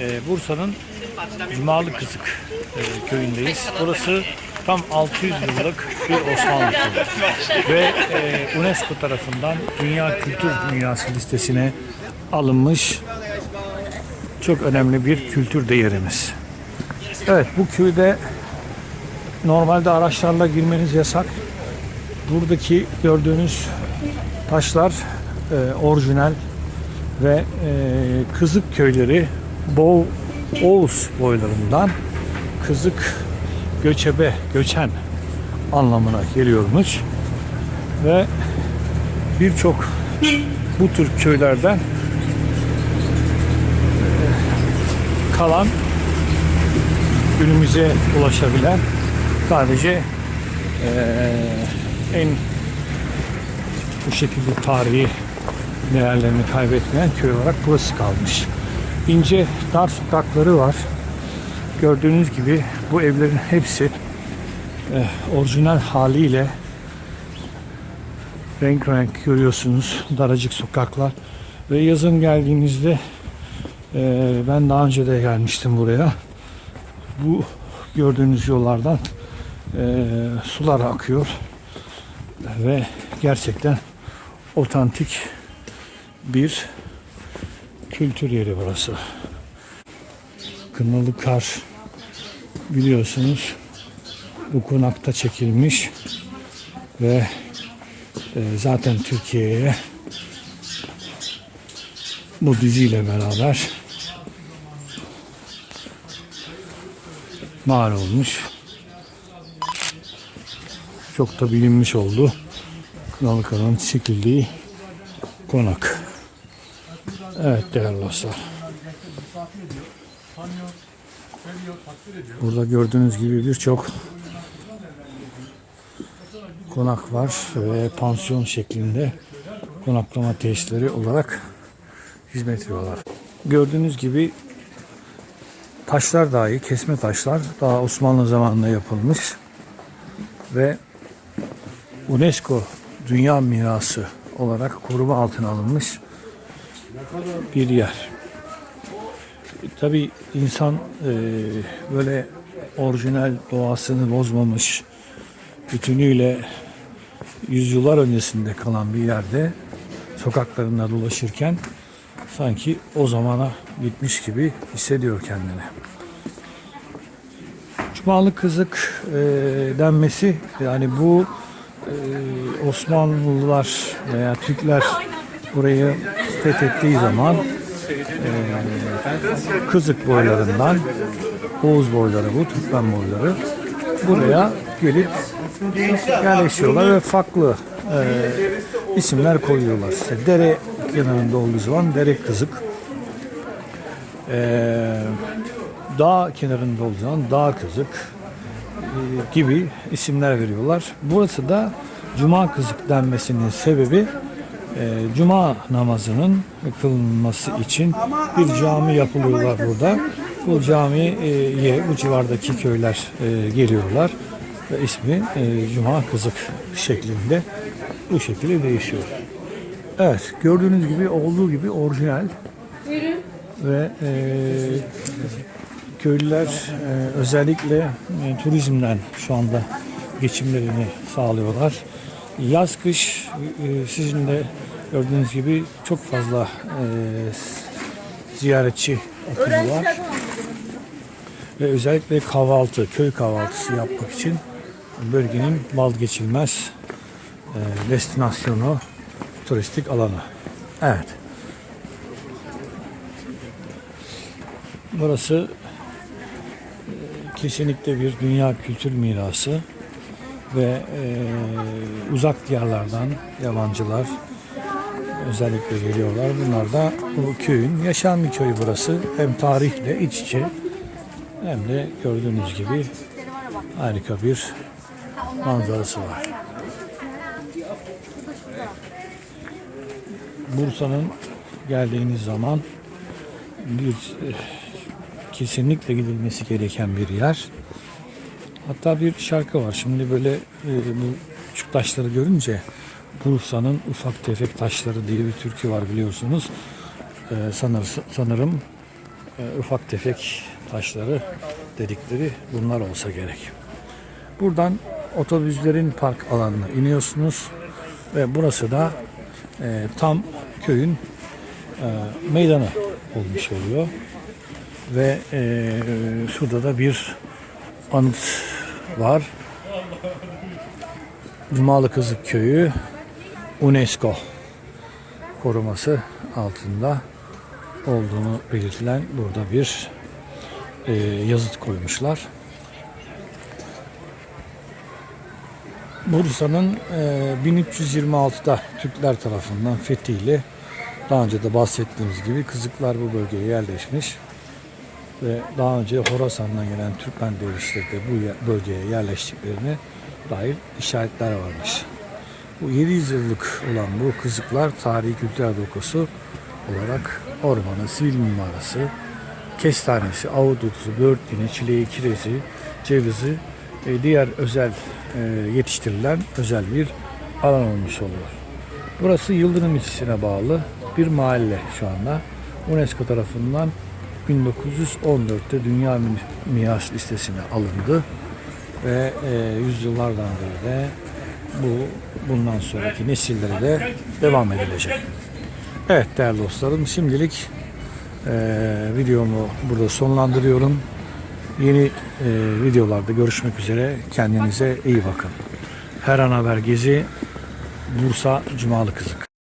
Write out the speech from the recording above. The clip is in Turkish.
e, Bursa'nın Cumalı Kızık e, köyündeyiz. Burası tam 600 yıllık bir Osmanlı köyü. Ve e, UNESCO tarafından Dünya Kültür Mirası listesine alınmış çok önemli bir kültür değerimiz. Evet bu köyde normalde araçlarla girmeniz yasak. Buradaki gördüğünüz taşlar e, orijinal ve e, Kızık köyleri Boğ, Oğuz boylarından Kızık göçebe, göçen anlamına geliyormuş. Ve birçok bu tür köylerden e, kalan günümüze ulaşabilen sadece eee, en bu şekilde tarihi değerlerini kaybetmeyen köy olarak burası kalmış. İnce dar sokakları var. Gördüğünüz gibi bu evlerin hepsi eh, orijinal haliyle renk renk görüyorsunuz. Daracık sokaklar. Ve yazın geldiğinizde eh, ben daha önce de gelmiştim buraya. Bu gördüğünüz yollardan eee, sular akıyor. Ve gerçekten otantik bir kültür yeri burası. Kınalı Kar biliyorsunuz bu konakta çekilmiş ve eee, zaten Türkiye'ye bu diziyle beraber mal olmuş. Çok da bilinmiş oldu. Kınalı Kara'nın çekildiği konak. Evet değerli dostlar. Burada gördüğünüz gibi birçok konak var ve pansiyon şeklinde konaklama tesisleri olarak hizmet veriyorlar. Gördüğünüz gibi taşlar dahi kesme taşlar daha Osmanlı zamanında yapılmış ve UNESCO Dünya Mirası olarak koruma altına alınmış bir yer. Tabi insan e, böyle orijinal doğasını bozmamış bütünüyle yüzyıllar öncesinde kalan bir yerde sokaklarında dolaşırken sanki o zamana gitmiş gibi hissediyor kendini. Cumalı kızık e, denmesi yani bu e, Osmanlılar veya Türkler burayı fethettiği zaman e, kızık boylarından Oğuz boyları bu Türkmen boyları buraya gelip yerleşiyorlar ve farklı e, isimler koyuyorlar. İşte dere kenarında olduğu zaman dere kızık. E, dağ kenarında olduğu zaman dağ kızık e, gibi isimler veriyorlar. Burası da Cuma kızık denmesinin sebebi Cuma namazının kılınması için bir cami yapılıyorlar burada. Bu camiye bu civardaki köyler e, geliyorlar ve ismi e, Cuma kızık şeklinde bu şekilde değişiyor. Evet gördüğünüz gibi olduğu gibi orijinal ve e, köylüler e, özellikle e, turizmden şu anda geçimlerini sağlıyorlar. Yaz kış e, sizin de gördüğünüz gibi çok fazla e, ziyaretçi akımı var. Ve özellikle kahvaltı, köy kahvaltısı yapmak için bölgenin vazgeçilmez e, destinasyonu, turistik alanı. Evet. Burası kesinlikle bir dünya kültür mirası ve e, uzak diyarlardan yabancılar özellikle geliyorlar. Bunlar da bu köyün yaşayan bir köy burası. Hem tarihle iç içe hem de gördüğünüz gibi harika bir manzarası var. Bursa'nın geldiğiniz zaman bir eh, kesinlikle gidilmesi gereken bir yer. Hatta bir şarkı var. Şimdi böyle e, bu küçük taşları görünce Bursa'nın ufak tefek taşları diye bir türkü var biliyorsunuz. E, sanır, sanırım e, ufak tefek taşları dedikleri bunlar olsa gerek. Buradan otobüslerin park alanına iniyorsunuz ve burası da e, tam köyün e, meydanı olmuş oluyor. Ve e, şurada da bir anıt var. Cumalı Kızık Köyü UNESCO koruması altında olduğunu belirtilen burada bir e, yazıt koymuşlar. Bursa'nın e, 1326'da Türkler tarafından fethiyle daha önce de bahsettiğimiz gibi Kızıklar bu bölgeye yerleşmiş ve daha önce Horasan'dan gelen Türkmen devletleri de bu ye- bölgeye yerleştiklerine dair işaretler varmış. Bu 700 yıllık olan bu kızıklar tarihi kültürel dokusu olarak ormanı, sivil mimarası, kestanesi, avududusu, börtüğünü, çileği, kirezi, cevizi ve diğer özel e, yetiştirilen özel bir alan olmuş oluyor. Burası Yıldırım ilçesine bağlı bir mahalle şu anda. UNESCO tarafından 1914'te Dünya Miras listesine alındı ve e, yüzyıllardan beri de bu bundan sonraki nesillere de devam edilecek. Evet değerli dostlarım şimdilik e, videomu burada sonlandırıyorum. Yeni e, videolarda görüşmek üzere. Kendinize iyi bakın. Her an haber gezi Bursa Cumalı Kızık.